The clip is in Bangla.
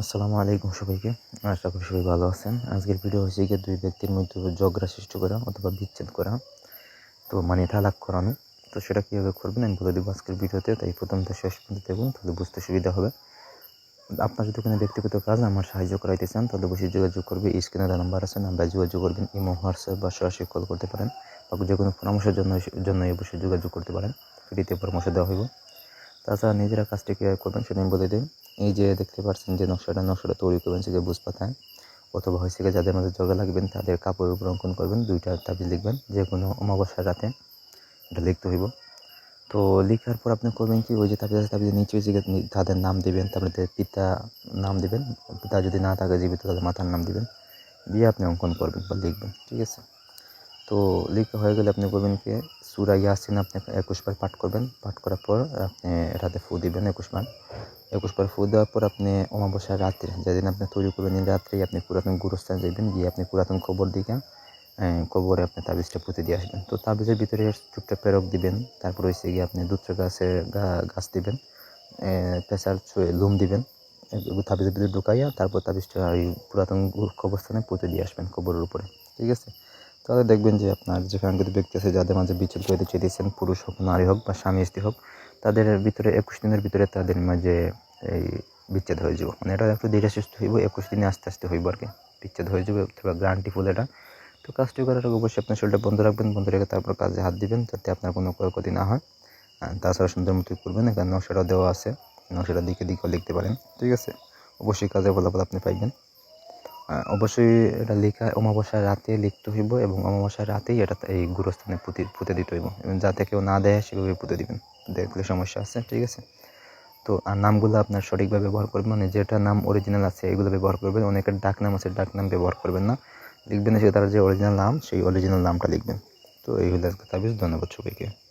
আসসালামু আলাইকুম সবাইকে। আশা করি সবাই ভালো আছেন। আজকের ভিডিও হচ্ছে গিয়ে দুই ব্যক্তির মধ্যে ঝগড়া সৃষ্টি করা অথবা বিচ্ছেদ করা। তো মানে তালাক করানো। তো সেটা কীভাবে করবেন আমি বলে দেবো আজকের ভিডিওতে। তাই প্রথম প্রথমটা শেষ পর্যন্ত দেখুন, তাহলে বুঝতে সুবিধা হবে। আপনার যদি কোনো ব্যক্তিগত কাজ আমার সাহায্য করাইতে চান, তাহলে অবশ্যই যোগাযোগ করবে। স্ক্রিনে দেওয়া নাম্বার আছে, নাম্বারে যোগাযোগ করবেন, ইমো, হোয়াটসঅ্যাপ বা সরাসরি কল করতে পারেন। বা যে কোনো পরামর্শের জন্য জন্য অবশ্যই যোগাযোগ করতে পারেন। ফ্রিতে পরামর্শ দেওয়া হইব। তাছাড়া নিজেরা কাজটি কীভাবে করবেন সেটা আমি বলে দিই। এই যে দেখতে পাচ্ছেন যে নকশাটা নকশাটা তৈরি করবেন সেটা বুঝ পাতায় অথবা হয়েছে যাদের মধ্যে জগা লাগবেন, তাদের কাপড়ের উপর অঙ্কন করবেন, দুইটা তাবিজ লিখবেন যে কোনো অমাবস্যার রাতে এটা লিখতে হইব। তো লেখার পর আপনি করবেন কি, ওই যে তাবিজ আছে, তাবিজের নিচে যে তাদের নাম দেবেন, তারপরে পিতা নাম দেবেন, পিতা যদি না থাকে জীবিত তাদের মাতার নাম দেবেন, দিয়ে আপনি অঙ্কন করবেন বা লিখবেন, ঠিক আছে? তো লেখা হয়ে গেলে আপনি করবেন কি সুরা ইয়াসিন আপনি একুশ বার পাঠ করবেন। পাঠ করার পর আপনি এটাতে ফু দিবেন একুশ বার। একুশ বার ফু দেওয়ার পর আপনি অমাবস্যার রাত্রে, যেদিন আপনি তৈরি করবেন এই রাত্রেই আপনি পুরাতন গুরুস্থান যাবেন গিয়ে আপনি পুরাতন কবর দিকে কবরে আপনি তাবিজটা পুঁতে দিয়ে আসবেন। তো তাবিজের ভিতরে চুপটা পেরক দিবেন, তারপর হচ্ছে গিয়ে আপনি দুধটা গাছের গাছ দিবেন প্রেসার লুম দিবেন তাবিজের ভিতরে ঢুকাইয়া তারপর তাবিজটা ওই পুরাতন কবরস্থানে পুঁতে দিয়ে আসবেন কবরের উপরে। ঠিক আছে? তাহলে দেখবেন যে আপনার যেখানে কিন্তু ব্যক্তি আছে, যাদের মাঝে বিচ্ছেদ হইতে চেয়েছেন পুরুষ হোক, নারী হোক বা স্বামী, স্ত্রী হোক, তাদের ভিতরে একুশ দিনের ভিতরে তাদের মাঝে এই বিচ্ছেদ হয়ে যাব। মানে এটা একটু ধীরে সুস্থ হইব, একুশ দিনে আস্তে আস্তে হইব আর কি। বিচ্ছেদ হয়ে যাবে, অথবা গ্রান্টি ফুল এটা। তো কাজটি করার আগে অবশ্যই আপনার শরীরটা বন্ধ রাখবেন, বন্ধ রেখে তারপর কাজে হাত দিবেন, যাতে আপনার কোনো ক্ষয়ক্ষতি না হয়। তাছাড়া সুন্দর মতো করবেন, এখানে নকশাটা দেওয়া আছে। নকশাটা দিকে দিকেও লিখতে পারেন, ঠিক আছে? অবশ্যই কাজের ফলাফল আপনি পাইবেন। অবশ্যই এটা লেখা অমাবস্যার রাতে লিখতে হইব এবং অমাবস্যার রাতেই এটা এই গুরুস্থানে পুঁতে পুঁতে দিতে হইব এবং যাতে কেউ না দেয় সেভাবে পুঁতে দিবেন। দেখলে সমস্যা আছে, ঠিক আছে? তো, আর নামগুলো আপনার সঠিকভাবে ব্যবহার করবেন মানে যেটা নাম অরিজিনাল আছে এগুলো ব্যবহার করবেন। অনেকের ডাক নাম আছে, ডাক নাম ব্যবহার করবেন না। লিখবেন সে তার যে অরিজিনাল নাম, সেই অরিজিনাল নামটা লিখবেন। তো এই হলো তাবিজ, ধন্যবাদ সবাইকে।